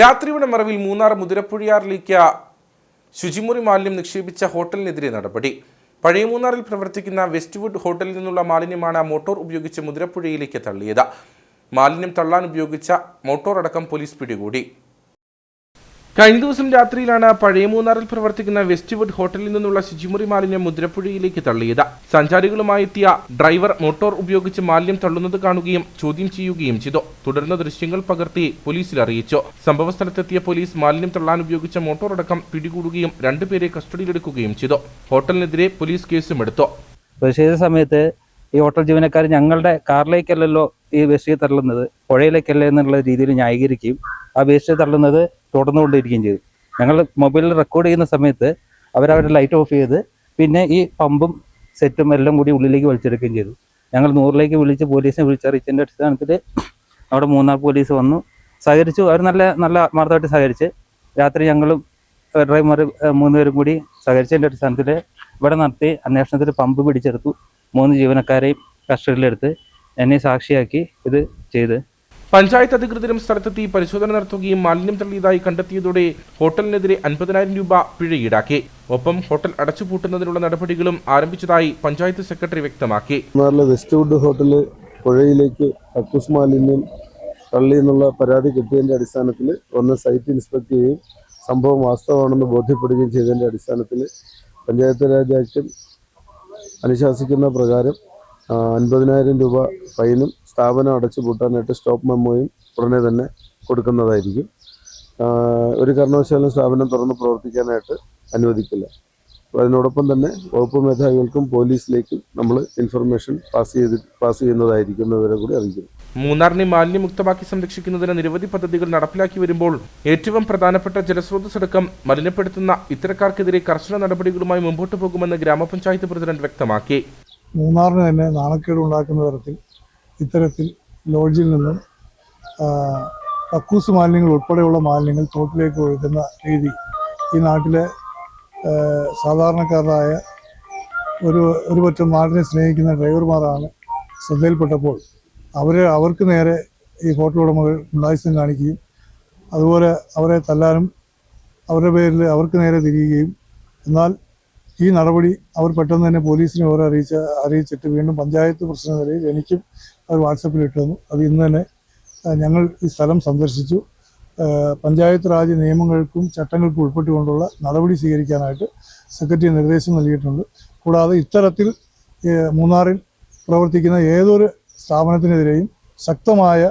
രാത്രിയുടെ മറവിൽ മൂന്നാർ മുതിരപ്പുഴയാറിലേക്ക് ശുചിമുറി മാലിന്യം നിക്ഷേപിച്ച ഹോട്ടലിനെതിരെ നടപടി. പഴയ മൂന്നാറിൽ പ്രവർത്തിക്കുന്ന വെസ്റ്റ്വുഡ് ഹോട്ടലിൽ നിന്നുള്ള മാലിന്യമാണ് മോട്ടോർ ഉപയോഗിച്ച് മുതിരപ്പുഴയിലേക്ക് തള്ളിയത്. മാലിന്യം തള്ളാൻ ഉപയോഗിച്ച മോട്ടോർ അടക്കം പോലീസ് പിടികൂടി. കഴിഞ്ഞ ദിവസം രാത്രിയിലാണ് പഴയ മൂന്നാറിൽ പ്രവർത്തിക്കുന്ന വെസ്റ്റ്വുഡ് ഹോട്ടലിൽ നിന്നുള്ള ശുചിമുറി മാലിന്യം മുദ്രപ്പുഴയിലേക്ക് തള്ളിയത്. സഞ്ചാരികളുമായി എത്തിയ ഡ്രൈവർ മോട്ടോർ ഉപയോഗിച്ച് മാലിന്യം തള്ളുന്നത് കാണുകയും ചോദ്യം ചെയ്യുകയും ചെയ്തു. തുടർന്ന് ദൃശ്യങ്ങൾ പകർത്തി പോലീസിൽ അറിയിച്ചു. സംഭവ സ്ഥലത്തെത്തിയ പോലീസ് മാലിന്യം തള്ളാൻ ഉപയോഗിച്ച മോട്ടോർ അടക്കം പിടികൂടുകയും രണ്ടുപേരെ കസ്റ്റഡിയിലെടുക്കുകയും ചെയ്തു. ഹോട്ടലിനെതിരെ പോലീസ് കേസും എടുത്തു. പ്രതിഷേധ സമയത്ത് ഈ ഹോട്ടൽ ജീവനക്കാർ ഞങ്ങളുടെ കാറിലേക്കല്ലല്ലോ ഈ വേസ്റ്റ് തള്ളുന്നത് പുഴയിലേക്കല്ലേ എന്നുള്ള രീതിയിൽ ന്യായീകരിക്കുകയും ആ വേസ്റ്റ് തള്ളുന്നത് തുടർന്നുകൊണ്ടിരിക്കുകയും ചെയ്തു. ഞങ്ങൾ മൊബൈലിൽ റെക്കോർഡ് ചെയ്യുന്ന സമയത്ത് അവരവരുടെ ലൈറ്റ് ഓഫ് ചെയ്ത് പിന്നെ ഈ പമ്പും സെറ്റും എല്ലാം കൂടി ഉള്ളിലേക്ക് വലിച്ചെടുക്കുകയും ചെയ്തു. ഞങ്ങൾ നൂറിലേക്ക് വിളിച്ച് പോലീസിനെ വിളിച്ചറിയിച്ചതിന്റെ അടിസ്ഥാനത്തിൽ അവിടെ മൂന്നാർ പോലീസ് വന്നു. സഹകരിച്ചു. അവർ നല്ല നല്ല ആത്മാർത്ഥമായിട്ട് സഹകരിച്ച് രാത്രി ഞങ്ങളും ഡ്രൈവർമാർ മൂന്നുപേരും കൂടി സഹകരിച്ചതിന്റെ അടിസ്ഥാനത്തിൽ ഇവിടെ നടത്തി അന്വേഷണത്തിൽ പമ്പ് പിടിച്ചെടുത്തു. മൂന്ന് ജീവനക്കാരെയും കസ്റ്റഡിയിലെടുത്ത് എന്നെ സാക്ഷിയാക്കി ഇത് ചെയ്ത്. പഞ്ചായത്ത് അധികൃതരും സ്ഥലത്തെത്തി പരിശോധന നടത്തുകയും മാലിന്യം തള്ളിയതായി കണ്ടെത്തിയതോടെ ഹോട്ടലിനെതിരെ അൻപതിനായിരം രൂപ പിഴ ഈടാക്കി. ഒപ്പം ഹോട്ടൽ അടച്ചുപൂട്ടുന്നതിനുള്ള നടപടികളും ആരംഭിച്ചതായി പഞ്ചായത്ത് സെക്രട്ടറി വ്യക്തമാക്കി. വെസ്റ്റ്വുഡ് ഹോട്ടൽ പുഴയിലേക്ക് കക്കൂസ് മാലിന്യം തള്ളി എന്നുള്ള പരാതി കിട്ടിയതിന്റെ അടിസ്ഥാനത്തിൽ ഒന്ന് സൈറ്റ് ഇൻസ്പെക്ട് ചെയ്യുകയും സംഭവം വാസ്തവമാണെന്ന് ബോധ്യപ്പെടുകയും ചെയ്തതിന്റെ അടിസ്ഥാനത്തിൽ പഞ്ചായത്ത് രാജ് ആക്ട് അനുശാസിക്കുന്ന പ്രകാരം അൻപതിനായിരം രൂപ ഫൈനും സ്ഥാപനം അടച്ചു പൂട്ടാനായിട്ട് സ്റ്റോപ്പ് മെമ്മോയും ഉടനെ തന്നെ കൊടുക്കുന്നതായിരിക്കും. ഒരു കാരണവശാലും സ്ഥാപനം തുറന്ന് പ്രവർത്തിക്കാനായിട്ട് അനുവദിക്കില്ല. അതിനോടൊപ്പം തന്നെ വകുപ്പ് മേധാവികൾക്കും പോലീസിലേക്കും നമ്മൾ ഇൻഫർമേഷൻ പാസ് ചെയ്ത് പാസ് ചെയ്യുന്നതായിരിക്കും എന്നവരെ കൂടി അറിയിക്കുന്നു. മൂന്നാറിനെ മാലിന്യമുക്തമാക്കി സംരക്ഷിക്കുന്നതിന് നിരവധി പദ്ധതികൾ നടപ്പിലാക്കി വരുമ്പോൾ ഏറ്റവും പ്രധാനപ്പെട്ട ജലസ്രോതസ്സടക്കം മലിനപ്പെടുത്തുന്ന ഇത്തരക്കാർക്കെതിരെ കർശന നടപടികളുമായി മുമ്പോട്ട് പോകുമെന്ന് ഗ്രാമപഞ്ചായത്ത് പ്രസിഡന്റ് വ്യക്തമാക്കി. മൂന്നാറിന് തന്നെ നാണക്കേട് ഉണ്ടാക്കുന്ന തരത്തിൽ ഇത്തരത്തിൽ ലോഡ്ജിൽ നിന്നും കക്കൂസ് മാലിന്യങ്ങൾ ഉൾപ്പെടെയുള്ള മാലിന്യങ്ങൾ തോട്ടിലേക്ക് ഒഴുകുന്ന രീതി ഈ നാട്ടിലെ സാധാരണക്കാരായ ഒരു ഒരു പറ്റം നാടിനെ സ്നേഹിക്കുന്ന ഡ്രൈവർമാരാണ് ശ്രദ്ധയിൽപ്പെട്ടപ്പോൾ അവർ അവർക്ക് നേരെ ഈ ഹോട്ടൽ ഉടമകൾ ഗുണ്ടായുസം കാണിക്കുകയും അതുപോലെ അവരെ തല്ലാനും അവരുടെ പേരിൽ അവർക്ക് നേരെ തിരിയുകയും. എന്നാൽ ഈ നടപടി അവർ പെട്ടെന്ന് തന്നെ പോലീസിനെ ഓരോ അറിയിച്ച അറിയിച്ചിട്ട് വീണ്ടും പഞ്ചായത്ത് പ്രസിഡന്റ് നിലയിൽ എനിക്കും അവർ വാട്സപ്പിൽ ഇട്ടുതന്നു അത് ഇന്ന് തന്നെ ഞങ്ങൾ ഈ സ്ഥലം സന്ദർശിച്ചു. പഞ്ചായത്ത് രാജ് നിയമങ്ങൾക്കും ചട്ടങ്ങൾക്കും ഉൾപ്പെട്ടുകൊണ്ടുള്ള നടപടി സ്വീകരിക്കാനായിട്ട് സെക്രട്ടറി നിർദ്ദേശം നൽകിയിട്ടുണ്ട്. കൂടാതെ ഇത്തരത്തിൽ മൂന്നാറിൽ പ്രവർത്തിക്കുന്ന ഏതൊരു സ്ഥാപനത്തിനെതിരെയും ശക്തമായ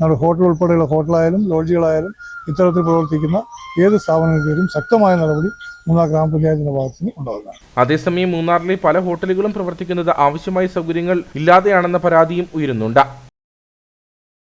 നമ്മുടെ ഹോട്ടൽ ഉൾപ്പെടെയുള്ള ഹോട്ടലായാലും ലോഡ്ജുകളായാലും ഇത്തരത്തിൽ പ്രവർത്തിക്കുന്ന ഏത് സ്ഥാപനങ്ങൾക്കെതിരെയും ശക്തമായ നടപടി മൂന്നാർ ഗ്രാമപഞ്ചായത്തിന്റെ ഭാഗത്ത് നിന്ന് ഉണ്ടാകുന്നതാണ്. അതേസമയം മൂന്നാറിലെ പല ഹോട്ടലുകളും പ്രവർത്തിക്കുന്നത് ആവശ്യമായ സൗകര്യങ്ങൾ ഇല്ലാതെയാണെന്ന പരാതിയും ഉയരുന്നുണ്ട്.